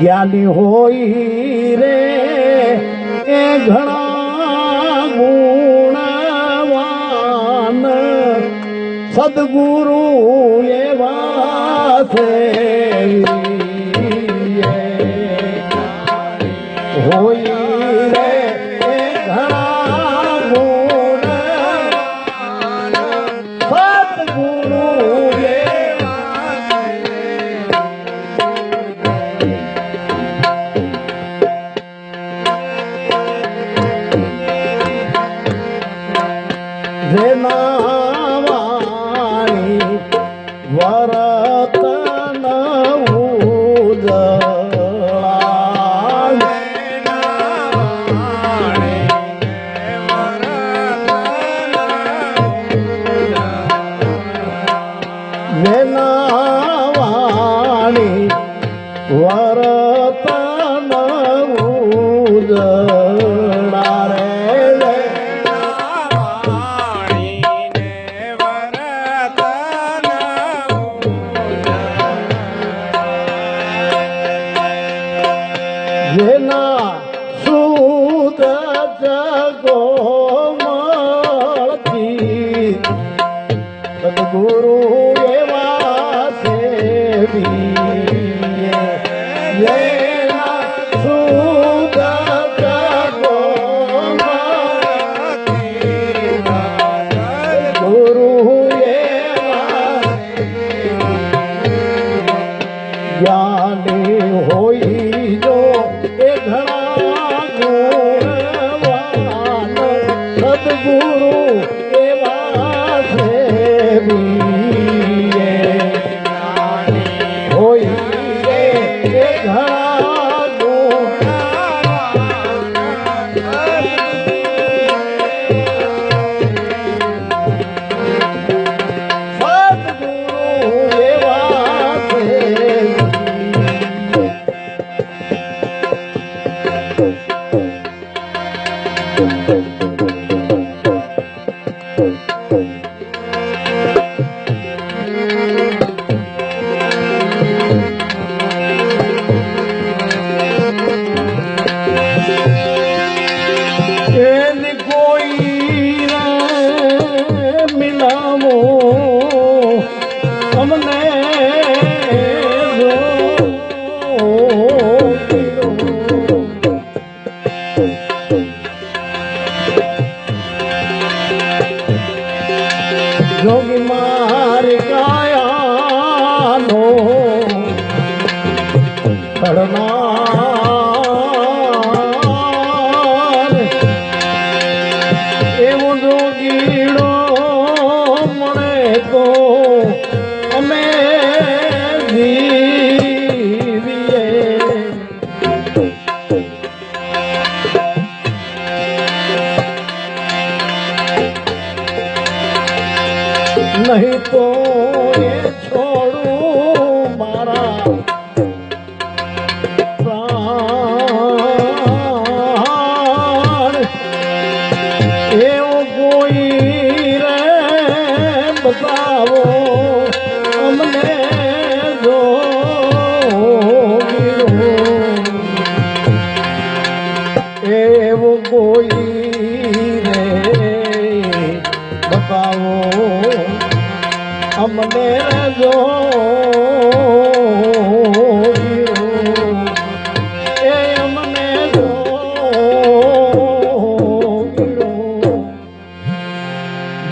જ્ઞાની હોય રે એ ઘણા ગુણવાન સદગુરુ એવા છે.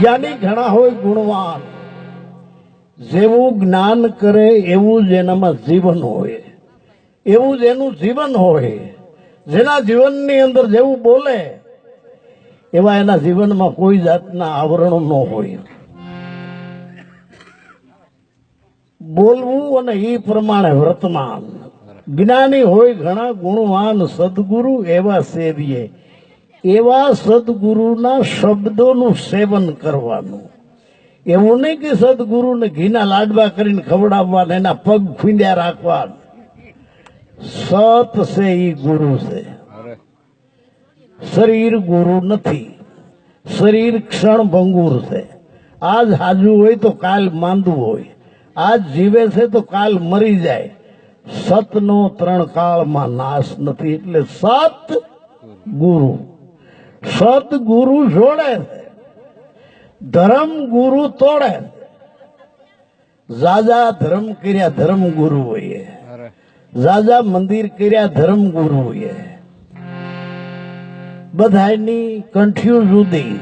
જ્ઞાની ઘણા હોય ગુણવાન. જેવું જ્ઞાન કરે એવું જ એનામાં જીવન હોય. એવું જ એનું જીવન હોય. જેના જીવનની અંદર જેવું બોલે, એવા એના જીવનમાં કોઈ જાતના આવરણો ન હોય. બોલવું અને એ પ્રમાણે વર્તમાન. જ્ઞાની હોય ઘણા ગુણવાન સદગુરુ એવા સેવીએ. એવા સદગુરુના શબ્દોનું સેવન કરવાનું. એવું નહીં કે સદગુરુને ઘીના લાડવા કરીને ખવડાવવાના, એના પગ ખૂંદ્યા રાખવા સત છે એ ગુરુ છે શરીર ગુરુ નથી. શરીર ક્ષણ ભંગુર છે. આજ હાજુ હોય તો કાલ માંદું હોય. આજ જીવે છે તો કાલ મરી જાય. સતનો ત્રણ કાળમાં નાશ નથી, એટલે સત ગુરુ. સત ગુરુ જોડે છે. ધર્મ ગુરુ તોડે જાજા ધર્મ કર્યા ધર્મ ગુરુ હોય. જાજા મંદિર કર્યા ધર્મ ગુરુ હોય. બધાની કંઠીઓ જુદી.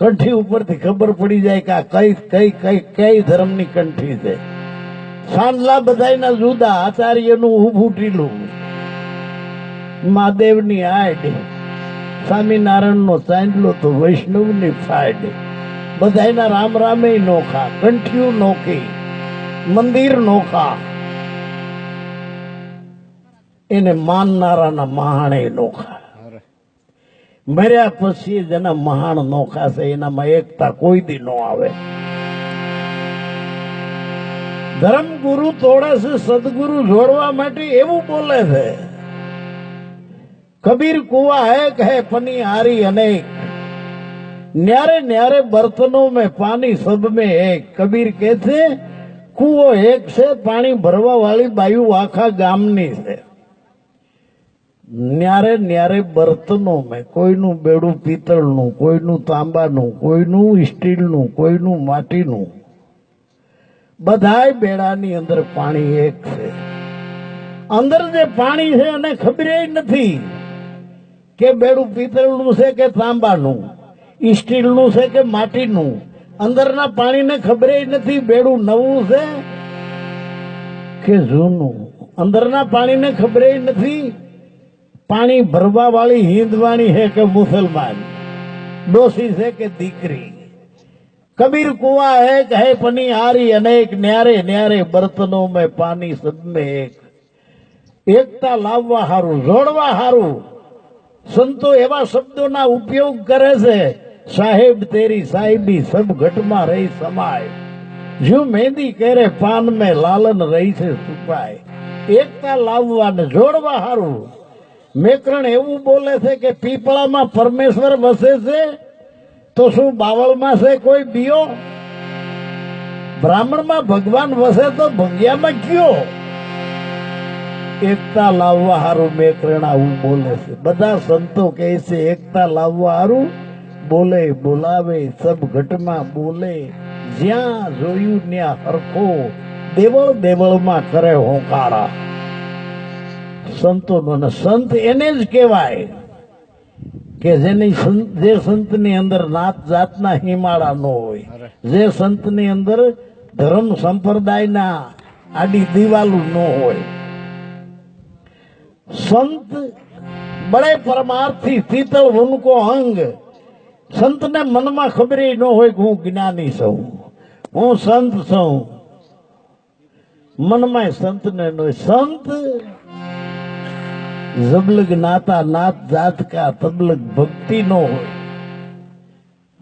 કંઠી ઉપરથી ખબર પડી જાય કે આ કઈ કઈ કઈ કઈ ધર્મની કંઠી છે. સાંજલા બધાના જુદા આચાર્યનું ઊભું ટીલું. મહાદેવની આડ. સ્વામિનારાયણનો ચાંદલો તો વૈષ્ણવની ફાયદે બધાના રામ રામે નોખા કંઠિયું નોખી મંદિર નોખા. એને માનનારાના મહાણે નોખા. મર્યા પછી જેના મહાણ નોખા છે એનામાં એકતા કોઈ દી નો આવે. ધર્મગુરુ તોડે છે સદગુરુ જોડવા માટે એવું બોલે છે. કબીર કુવા એક હે પની હારી અનેક. ન્યારે ન્યારે બર્તનો મે પાણી સબ में એક. કબીર કે છે, કુવો એક છે, પાણી ભરવા વાળી બાયુ આખા ગામની છે. ન્યારે ન્યારે બર્તનો મેં, કોઈનું બેડું પિત્તળનું, કોઈનું તાંબાનું, કોઈનું સ્ટીલનું, કોઈનું માટીનું. બધાય બેડાની અંદર પાણી એક છે. અંદર જે પાણી છે એને ખબર નથી. કે બેડું પિત્તળનું છે કે તાંબાનું સ્ટીલનું છે કે માટીનું? અંદરના પાણીને ખબર નથી બેડું નવું છે કે જૂનું? અંદરના પાણીને ખબર નથી પાણી ભરવા વાળી હિન્દવાણી છે કે મુસલમાન? ડોસી છે કે દીકરી? કબીર કુવા હે કહે પની હારી અનેક ન્યારે ન્યારે બર્તનો મેં પાણી સદમે એક એકતા લાવવા હારું, જોડવા હારું. સંતો એવા શબ્દોના ઉપયોગ કરે છે, સાહેબ, તેરી સાહેબી સબ ઘટમાં રહી સમાય. જો મહેંદી કરે પાન મેં લાલન રહી છે સુપાય એકતા લાવવા ને જોડવા હારું. મેકરણ એવું બોલે છે કે પીપળામાં પરમેશ્વર વસે છે, તો શું બાવળમાં છે કોઈ બીઓ બ્રાહ્મણમાં ભગવાન વસે તો ભંગિયામાં કયો? એકતા લાવવા હારું મેકરણ આવું બોલે છે. બધા સંતો કહે છે, એકતા લાવવા હારું બોલે, બોલાવે, સબ ઘટમાં બોલે. જ્યાં જોયું ત્યાં હરખો દેવળ દેવળમાં કરે હોંકારા. સંતોનો સંત એને જ કહેવાય કે જેની જે સંતની અંદર નાત જાતના હિમાળા ન હોય, જે સંતની અંદર ધર્મ સંપ્રદાયના આડી દિવાલું ન હોય સંત બળે શીતળ ઉનકો અંગ સંતને મનમાં ખબર ન હોય કે હું જ્ઞાની છું. હું સંત છું. મનમાં સંતને ન હોય. સંત જબલગ નાતા નાત જાત કા તબલગ ભક્તિ નો હોય.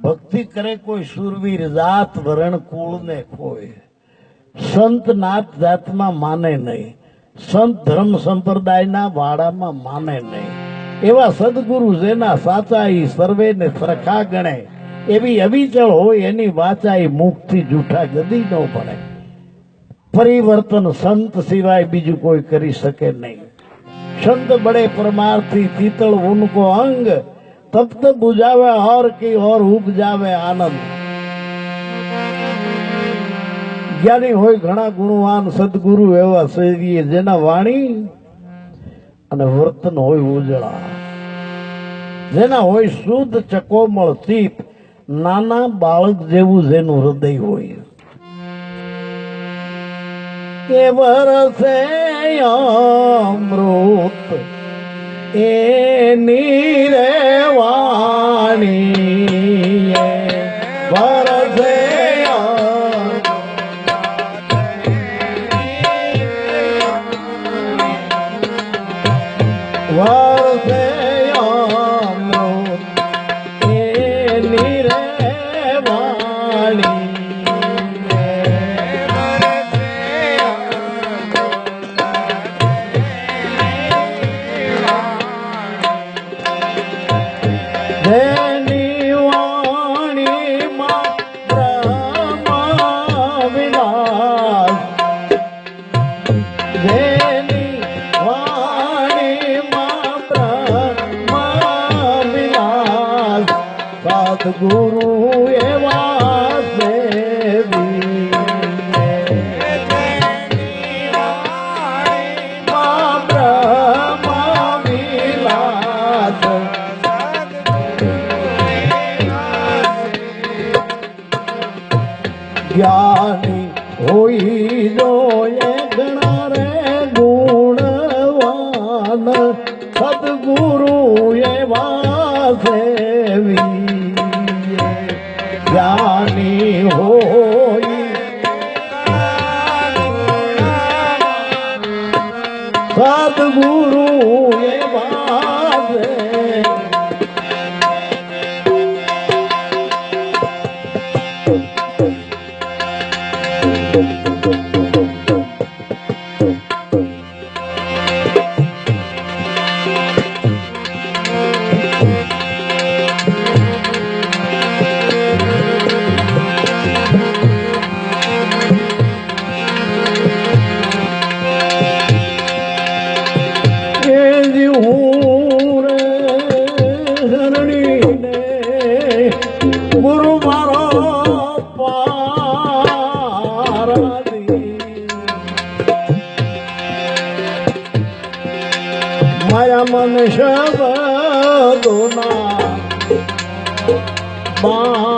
ભક્તિ કરે કોઈ સુરવીર જાત વરણ કુળ ને ખોય. સંત નાત જાતમાં માને નહીં. સંત ધર્મ સંપ્રદાયના વાડામાં માને નહીં. એવા સદગુરુ જેના સાચા ઈ સર્વેને સરખા ગણે, એવી અવિચળ હોય એની વાચા મુખથી જૂઠા ગદી ન પડે. પરિવર્તન સંત સિવાય બીજું કોઈ કરી શકે નહીં. સંત બડે પરમાર્થી તીતળ ઉનકો અંગ, તપ્ત બુજાવે ઓર કે ઓર ઉપજાવે આનંદ. જ્ઞાની હોય ઘણા ગુણવાન સદગુરુ એવા સેવીએ જેના વાણી અને વર્તન હોય ઉજળા. જેના હોય શુદ્ધ ચકોમળ ચિત નાના બાળક જેવું જેનું હૃદય હોય. કે વરસે અમૃત એની રે વાણી વરસે માયા મન શબ્દોના બાણ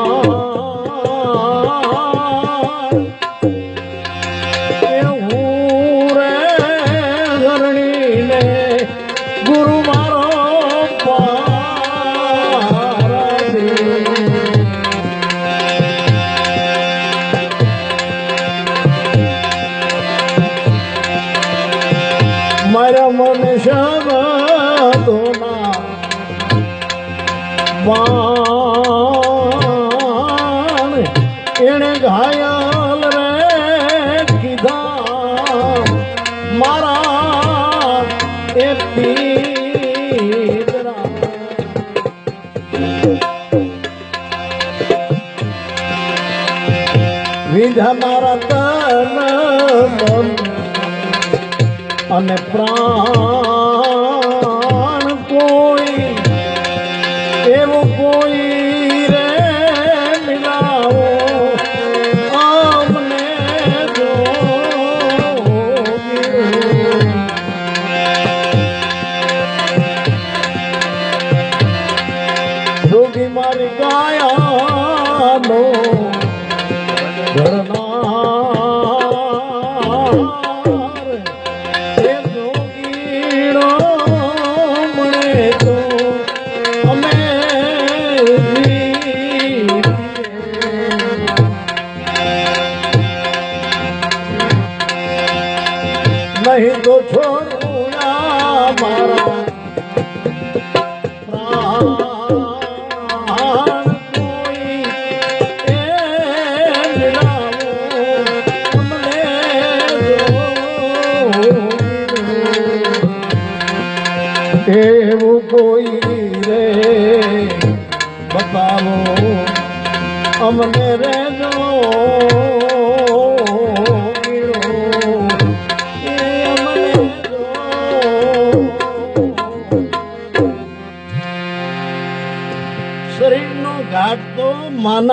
વિધા મારા તન મન અને પ્રાણ નહીં તો છોડું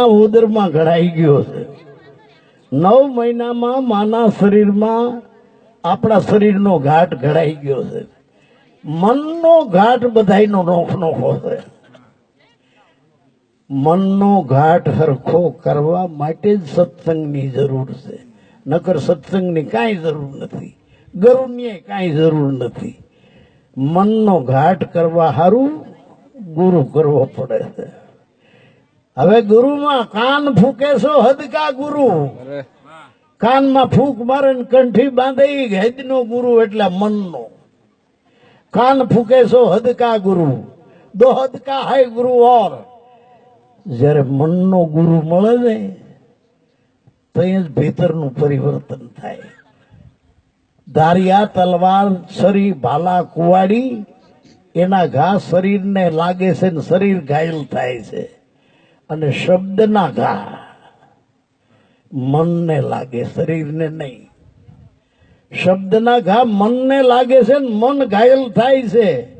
માના ઉદરમાં ઘડાઈ ગયો છે. નવ મહિનામાં માના શરીરમાં આપણા શરીરનો ઘાટ ઘડાઈ ગયો છે. મનનો ઘાટ બધાનો નોખ નોખો છે. મનનો ઘાટ હરખો કરવા માટે જ સત્સંગની જરૂર છે. નકર સત્સંગની કાંઈ જરૂર નથી. ગરુની કાંઈ જરૂર નથી. મનનો ઘાટ કરવા સારું ગુરુ કરવો પડે છે. હવે ગુરુમાં કાન ફૂકે છો હદકા ગુરુ? કાનમાં ફૂંક મારે ને કંઠી બાંધે હદનો ગુરુ એટલે મનનો. કાન ફૂકે છો હદકા ગુરુ? દો હદકા હાય ગુરુ ઓર. જ્યારે મનનો ગુરુ મળે ને ત્યાં જ ભીતરનું પરિવર્તન થાય. ધારિયા તલવાર શરી ભાલા કુવાડી એના ઘા શરીરને લાગે છે ને શરીર ઘાયલ થાય છે. અને શબ્દના ઘા. મનને લાગે, શરીરને નહીં. શબ્દના ઘા મનને લાગે છે ને મન ઘાયલ થાય છે.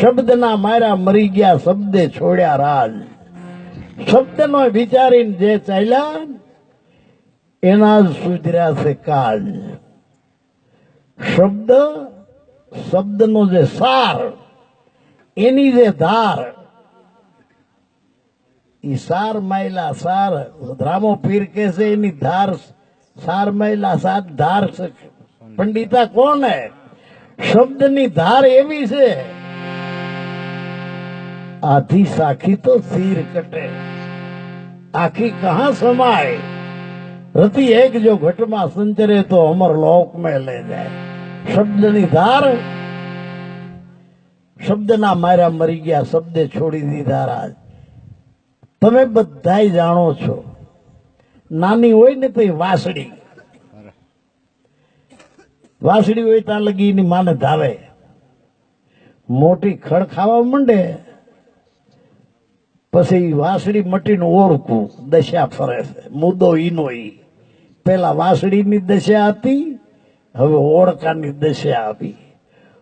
શબ્દના માર્યા મરી ગયા, શબ્દે છોડ્યા રાજ. શબ્દનો વિચારીને જે ચાલ્યા એના જ સુધર્યા છે કાળ. શબ્દ, શબ્દનો જે સાર, એની જે ધાર ઈ સાર માયલા સાર રામો પીર કે છે એની ધાર સાર માયલા સાત ધાર છે. પંડિતા કોણ હે શબ્દની ધાર એવી છે આધી સાખી તો સીર કટે આખી કહા સમાય રતિ એક જો ઘટમાં સંચરે તો અમર લોક में ले જાય શબ્દની ધાર શબ્દના માર્યા મરી ગયા શબ્દે છોડી દીધા રાજ તમે બધા જાણો છો. નાની હોય ને તો વાસડી વાસળી. હોય ત્યાં લગી એની માને ધાવે. મોટી ખડ ખાવા માંડે, પછી વાસડી મટીનું ઓળખું દશા ફરે છે. મુદ્દો ઈનો ઈ. પેલા વાસડીની દશા હતી, હવે ઓળકાની દશા આવી.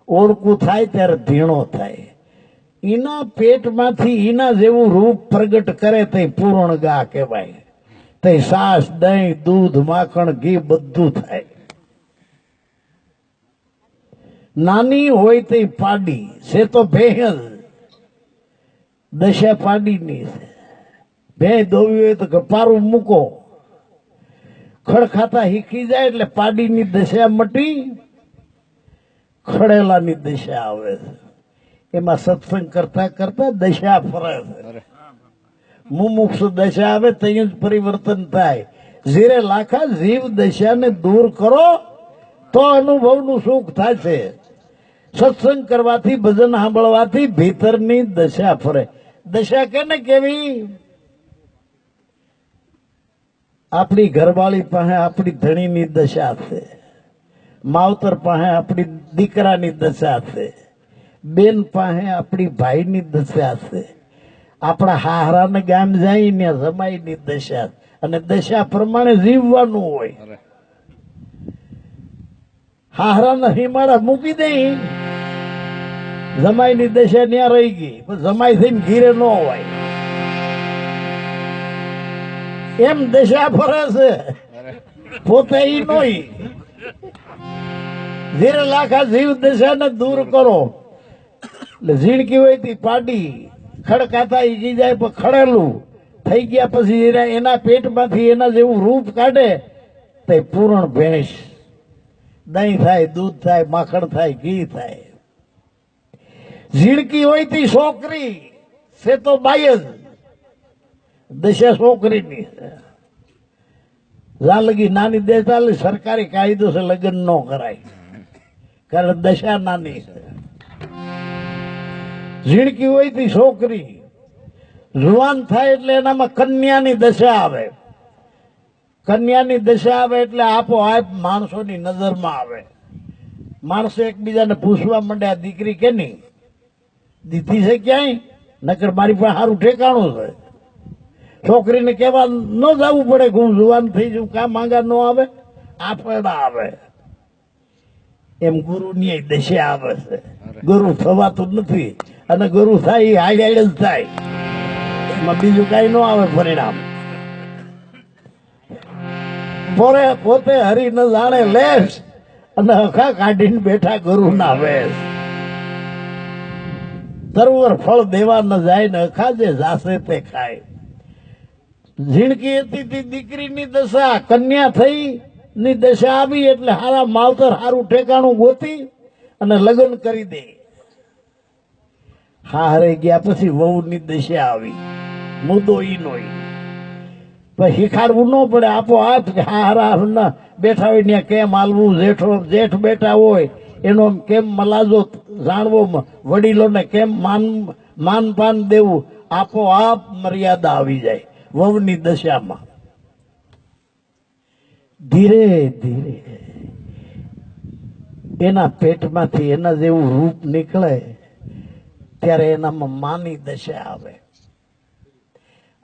ઓળકું થાય ત્યારે ધીણો થાય. એના પેટમાંથી એના જેવું રૂપ પ્રગટ કરે તે પૂરણ ગા કહેવાય. તે સાસ, દહીં, દૂધ, માખણ, ઘી બધું થાય. નાની હોય તે પાડી છે તો ભેહલ. દશા પાડીની છે. ભેં દોવી હોય તો ગપારું મૂકો. ખડખાતા હીકી જાય એટલે પાડીની દશા મટી, ખડેલાની દશા આવે છે. એમાં સત્સંગ કરતા કરતા દશા ફરે છે. મુમુક્ષ દશા આવે ત્યાં જ પરિવર્તન થાય. ઝીરે લાખા જીવ દશાને દૂર કરો તો અનુભવનું સુખ થાય છે સત્સંગ કરવાથી ભજન સાંભળવાથી ભીતરની દશા ફરે. દશા કેને કેવી? આપણી ઘરવાળી પાસે આપણી ધણીની દશા છે. માવતર પાસે આપણી દીકરાની દશા છે. બેન પાસે આપણી ભાઈની દશા છે. આપણા હાહરાને ગામ જાય ને જમાઈની દશા અને દશા પ્રમાણે જીવવાનું હોય. હાહરાના હિમાળા મૂકી દે. જમાઈની દશા ત્યાં રહી ગઈ. પણ જમાઈ થઈને ઘીરે ન હોય. એમ દશા ફરે છે. પોતે ઈ નોઈ ધીરે લાખા જીવ દશાને દૂર કરો. એટલે ઝીણકી હોય તી, પાડી. ખડકાતા ઈ જાય પણ ખડેલું. થઈ ગયા પછી એના પેટમાંથી એના જેવું રૂપ કાઢે તે પૂરણ ભેંસ. દહીં થાય, દૂધ થાય, માખણ થાય, ઘી થાય. ઝીણકી હોય તી છોકરી છે તો બાય જ દશા છોકરીની. લગી નાની દેશાલી સરકારી કાયદો છે, લગ્ન ન કરાય. કારણ દશા નાની છે. ઝીણકી હોય તી છોકરી. જુવાન થાય એટલે એનામાં કન્યાની દશા આવે. કન્યાની દશા આવે એટલે આપોઆપ માણસોની નજરમાં આવે. માણસો એકબીજાને પૂછવા માંડે આ દીકરી કેની? દીધી છે ક્યાંય? નકર મારી પાસે સારું ઠેકાણું છે. છોકરીને કહેવા ન જવું પડે કે હું જુવાન થઈ જઉં. કાં માંગા ન આવે? આપણા આવે. એમ ગુરુની દશા આવે છે. ગુરુ થવાતું નથી. અને ગુરુ થાય એ જ થાય. એમાં બીજું કાંઈ ન આવે પરિણામ. પોરે પોતે હરી ન જાણે લેસ અને હખા કાઢીને બેઠા ગુરુ ના વેશ. સરોવર ફળ દેવા ન જાય ને હખા જે જાશે તે ખાય. ઝીણકી હતી તે દીકરીની દશા, કન્યા થઈ, ની દશા આવી એટલે હારા માવતર હારું ઠેકાણું ગોતી અને લગ્ન કરી દે. હારે ગયા પછી વહુની દશા આવી. મુદ્દો ઈ. નો. શીખાડવું ન પડે, આપો હાથ હા હારા બેઠા હોય ત્યાં કેમ હાલવું, જેઠો, જેઠ બેઠા હોય, એનો કેમ મલાજો જાણવો વડીલોને કેમ માન માનપાન દેવું, આપો આપ મર્યાદા આવી જાય વહુની દશામાં. ધીરે ધીરે, એના પેટમાંથી એના જેવું રૂપ નીકળે. ત્યારે એનામાં માની દશા આવે.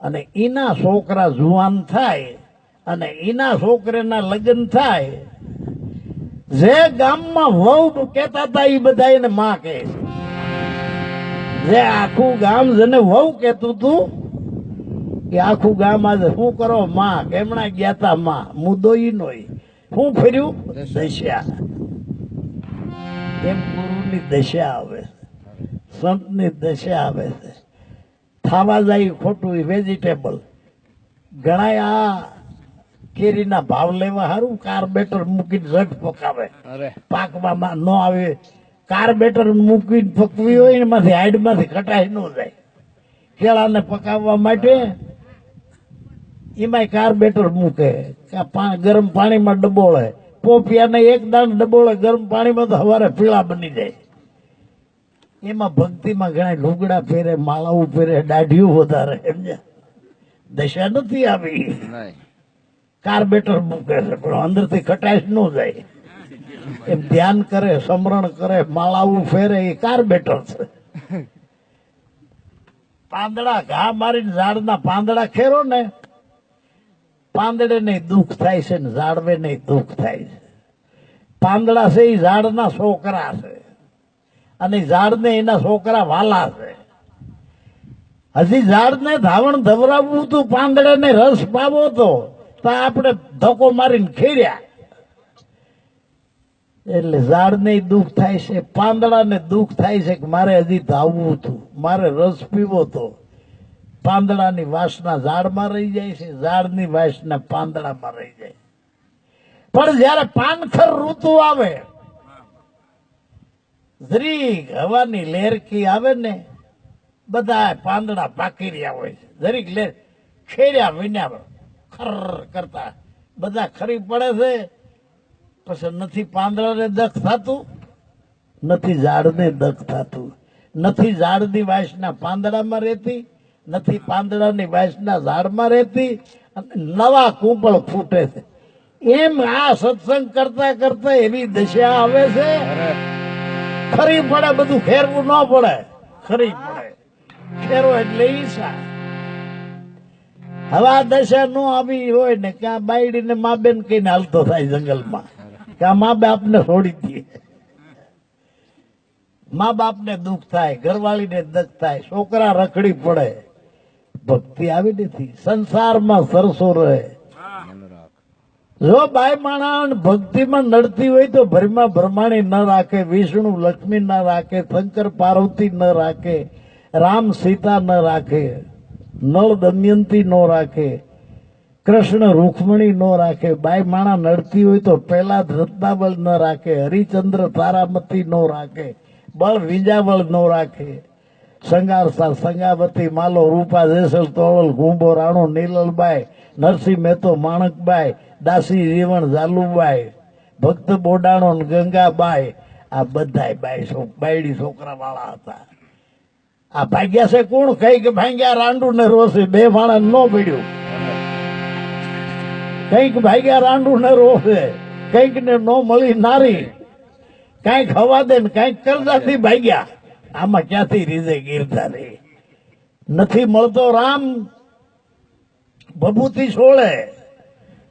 અને એના છોકરા જુવાન થાય અને એના છોકરાના લગ્ન થાય. જે ગામમાં વહુ કહેતા હતા એ બધા એને માં કહે. જે આખું ગામ જેને વહુ કહેતું હતું, એ આખું ગામ આજે શું કરો? માં. કેમણા ગયા તા માં? મુદ્દો ઈ નો ઈ. શું ફર્યું? દશા. એમ ગુરુની દશા આવે. સંતની દશા આવે છે. ખાવા જાય ખોટું વેજીટેબલ ઘણા આ કેરીના ભાવ લેવા સારું કાર્બેટર મૂકીને રટ પકાવે અરે. પાકવામાં ન આવે. કાર્બેટર મૂકીને પકવી હોય ને એમાંથી હાઈડમાંથી કટાઈ ન જાય. કેળાને પકાવવા માટે એમાંય કાર્બેટર મૂકે. કે ગરમ પાણીમાં ડબોળે. પોપિયાને એક દાણ ડબોળે ગરમ પાણીમાં તો સવારે પીળા બની જાય. એમાં ભક્તિમાં ઘણા લુગડા પહેરે માળાઓ પહેરે દાઢીઓ વધારે દશા નથી આવી. કાર્બેટર મૂકે છે પણ અંદરથી કટાશ ન જાય. એમ ધ્યાન કરે સમરણ કરે માળાઓ ફેરે એ કાર્બેટર છે. પાંદડા ઘા મારીને ઝાડના પાંદડા ખેરો ને પાંદડે નહીં દુઃખ થાય છે ને ઝાડવે નહીં દુઃખ થાય છે. પાંદડા છે એ ઝાડના છોકરા છે. અને ઝાડને એના છોકરા વાલા છે. હજી ઝાડને ધાવણ ધવરાવવું હતું પાંદડાને રસ પાવો તો તો આપણે ધક્કો મારીને ખેડ્યા એટલે ઝાડને દુઃખ થાય છે, પાંદડાને દુઃખ થાય છે કે મારે હજી ધાવવું હતું મારે રસ પીવો તો. પાંદડાની વાસના ઝાડમાં રહી જાય છે, ઝાડની વાસના પાંદડામાં રહી જાય. પણ જ્યારે પાનખર ઋતુ આવે જરીક હવાની લેરકી આવે ને બધા પાંદડા પાકી રહ્યા હોય છે. જરીક લેર ખેર્યા વિન્યા ખર કરતા. બધા ખરી પડે છે. પછી નથી પાંદડાને દખ થતું, નથી ઝાડને દખ થતું. નથી ઝાડની વાસના પાંદડામાં રહેતી, નથી પાંદડાની વાસના ઝાડમાં રહેતી, અને નવા કુંપળ ફૂટે છે. એમ આ સત્સંગ કરતા કરતા એવી દશા આવે છે. ખરી પડે, બધું ફેરવું ન પડે. ખરી પડે. ફેરવો એટલે ઈશા હવે આ દશા નો આવી હોય ને, કે આ બાયડીને મા બેન કહીને હાલતો થાય જંગલમાં. કે આ મા બાપને છોડી દઈએ મા બાપને દુઃખ થાય, ઘરવાળીને દુઃખ થાય, છોકરા રખડી પડે. ભક્તિ આવી નથી. સંસારમાં સરસો રહે. જો બાય માણા ભક્તિમાં નડતી હોય તો ભરમાં ભરમાણી ન રાખે, વિષ્ણુ, લક્ષ્મી ન રાખે, શંકર, પાર્વતી ન રાખે, રામ, સીતા ન રાખે, નળ, દમયંતી ન રાખે, કૃષ્ણ રૂકમણી ન રાખે બાય માણા નડતી હોય તો પહેલા રત્નાવળ ન રાખે, હરિચંદ્ર, તારામતી ન રાખે, બળ વિજાવળ ન રાખે. સંગારસા સંગાવતી માલો, રૂપા, જેસલ, તોવલ ગુંબો રાણો, નીલલબાઈ, નરસિંહ મહેતો, માણકબાઈ દાસી જીવણ ઝાલુબાઈ, ભક્ત બોડાણો ગંગાબાઈ, આ બધાય બાઈ બાયડી છોકરા વાળા હતા. આ ભાગ્યા છે કોણ? કઈ કે ભાગ્યા રાંડુ ને રોશે, બે માણસ ન પીડ્યું કંઈક ભાગ્યા રાંડુ ને રોશે, કંઈક ને ન મળી નારી. કંઈક હવા દે ને કંઈક કરતાથી ભાગ્યા. આમાં ક્યાંથી રીઝે ગીરતા રે નથી મળતો રામ. ભભૂતિ છોડે.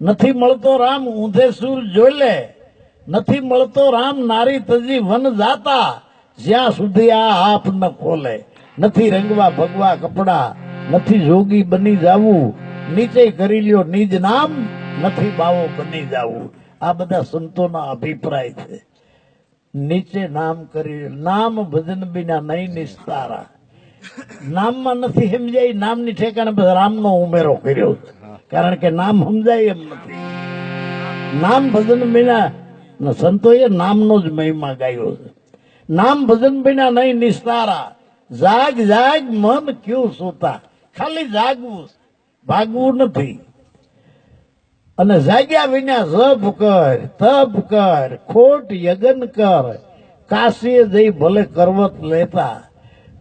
નથી મળતો રામ, ઊંધે સુર જોઈ લે. નથી મળતો રામ, નારી તજી વન જાતા. જ્યાં સુધી આ આપ ન ખોલે. નથી રંગવા ભગવા કપડા. નથી જોગી બની જાવું. નીચે કરી લ્યો નિજ નામ. નથી બાવો બની જાવું. આ બધા સંતોના અભિપ્રાય છે. નીચે નામ કરી નામ ભજન બિના નહીં નિસ્તારા. નામમાં નથી સમજાય. નામની ઠેકાણે રામનો ઉમેરો કર્યો છે. કારણ કે નામ સમજાય એમ નથી. નામ ભજન વિના સંતોએ નામનો જ મહિમા ગાયો છે. નામ ભજન વિના નહીં નિસ્તારા જાગ જાગ, મન ક્યું સોતા? ખાલી જાગવું ભાગવું નથી. અને જાગ્યા વિના જપ કર, તપ કર, ખોટ યજન કર, કાશીએ જઈ ભલે કરવત લેતા.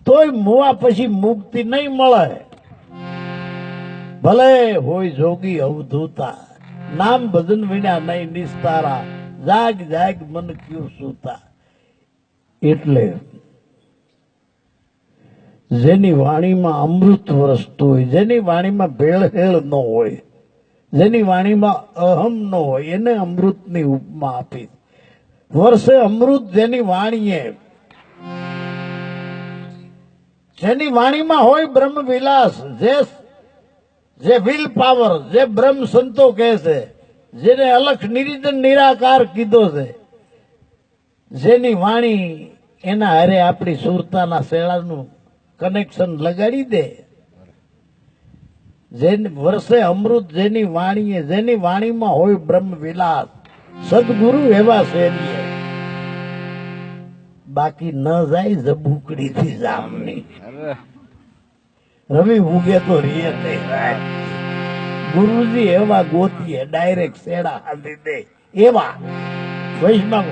તોય મુવા પછી મુક્તિ નહીં મળે. ભલે હોય જોગી અવધૂતા, નામ ભજન વિના નહીં નિસ્તારા, જાગ જાગ મન ક્યુ સૂતા. એટલે જેની વાણીમાં અમૃત વરસતું હોય, જેની વાણીમાં ભેળહેળ ન હોય, જેની વાણીમાં અહમ ન હોય, એને અમૃતની ઉપમા આપી. વર્ષે અમૃત જેની વાણીએ, જેની વાણીમાં હોય બ્રહ્મ વિલાસ જે જે વિલ પાવર જે બ્રહ્મ સંતો કહે છે, જેને અલખ નિરીજન નિરાકાર કીધો છે, જેની વાણી એના હારે આપણી સુરતાના શેળાનું કનેક્શન લગાડી દે. જેની વર્ષે અમૃત જેની વાણીએ જેની વાણીમાં હોય બ્રહ્મ વિલાસ, સદગુરુ એવા શેરીએ બાકી ન જાય જબુકડી થી જામની રવિ ઉગે તો રીએ જાય ગુરુજી એવા ગોતીએ ડાયરેક્ટ સેડા હાલી દે. એવા. વૈષ્ણવ.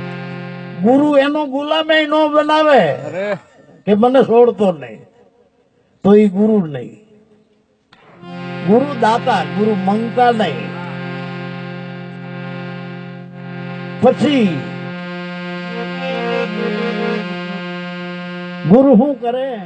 ગુરુ એનો ગુલામે ન બનાવે. કે મને છોડતો નહીં. તો એ ગુરુ નહીં. ગુરુ દાતા ગુરુ મંગતા નહીં. પછી ગુરુ શું કરે?